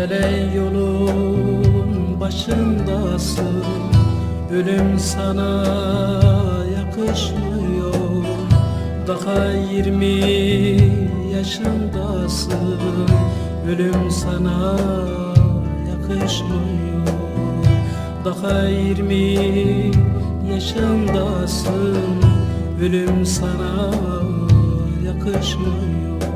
Hele yolun başındasın. Ölüm sana yakışmıyor. Daha yirmi yaşındasın. Ölüm sana yakışmıyor. Daha yirmi yaşındasın. Ölüm sana yakışmıyor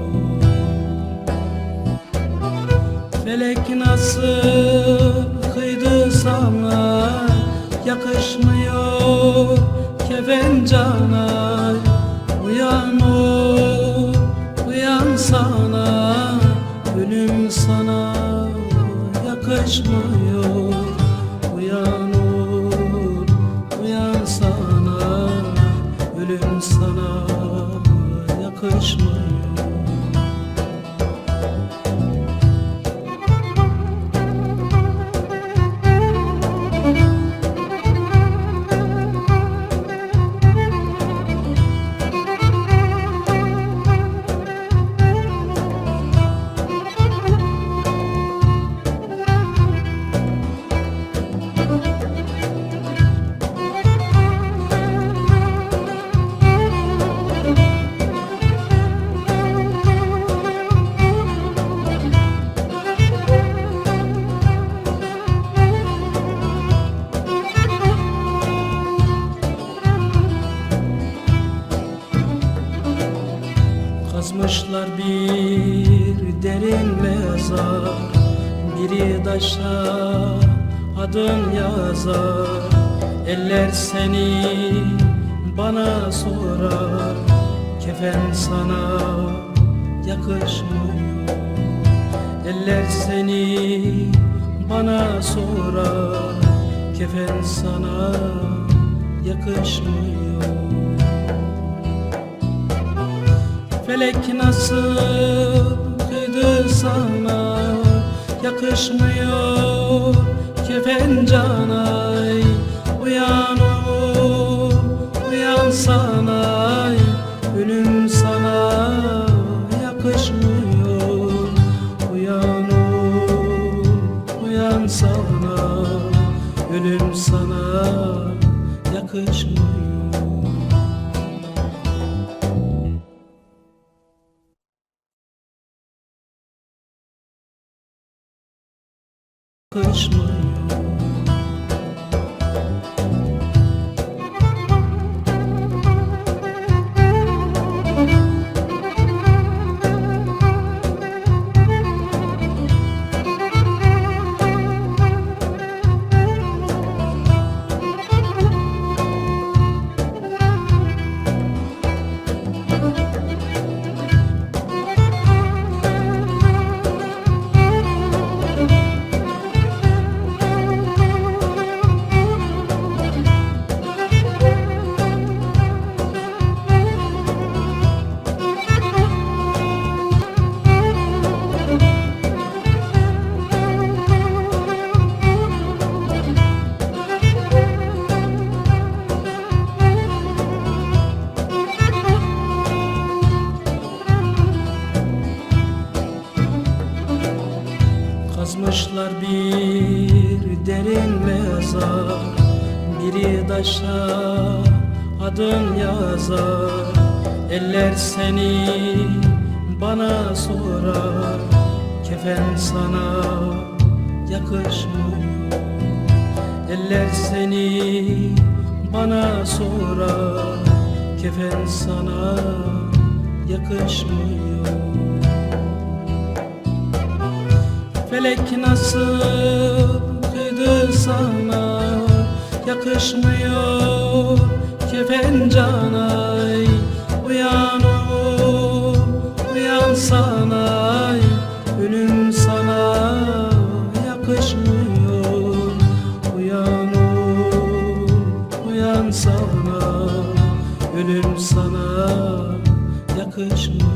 Felek nasıl kıydı sana? Yakışmıyor kefen cana. Uyan o, uyan sana. Ölüm sana yakışmıyor Kazmışlar bir derin mezar Biri taşa adın yazar. Eller seni bana sorar Kefen sana yakışmıyor. Eller seni bana sorar Kefen sana yakışmıyor Felek nasıl kıydı sana? Yakışmıyor kefen canay Uyan o, uyan sana Ölüm sana yakışmıyor. Uyan o, uyan sana Ölüm sana yakışmıyor yakışmıyor Kazmışlar bir derin mezar Biri taşa adın yazar. Eller seni bana sorar Kefen sana yakışmıyor. Eller seni bana sorar Kefen sana yakışmıyor Felek nasıl kıydı sana? Yakışmıyor kefen canay Uyan o, uyan sana Ölüm sana yakışmıyor. Uyan o, uyan sana. Ölüm sana yakışmıyor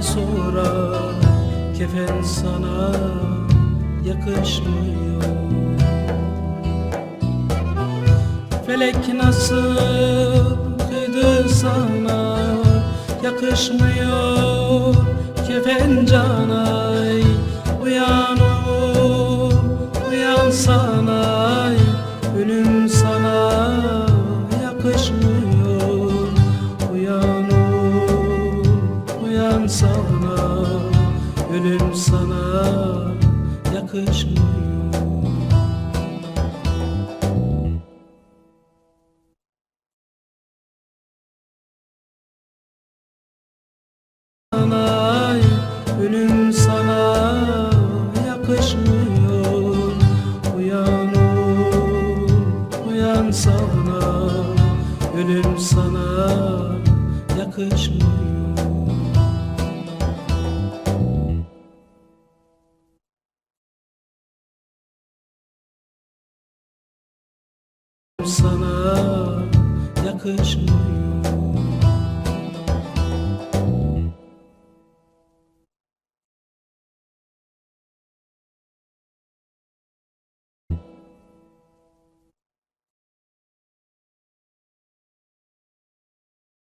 sonra kefen sana yakışmıyor. Felek nasıl kıydı sana Yakışmıyor kefen canay Uyan uyan sana Ölüm sana Sana yakışmıyor. Ölüm sana yakışmıyor. Uyan ol, uyan sana Ölüm sana yakışmıyor sana yakışmıyor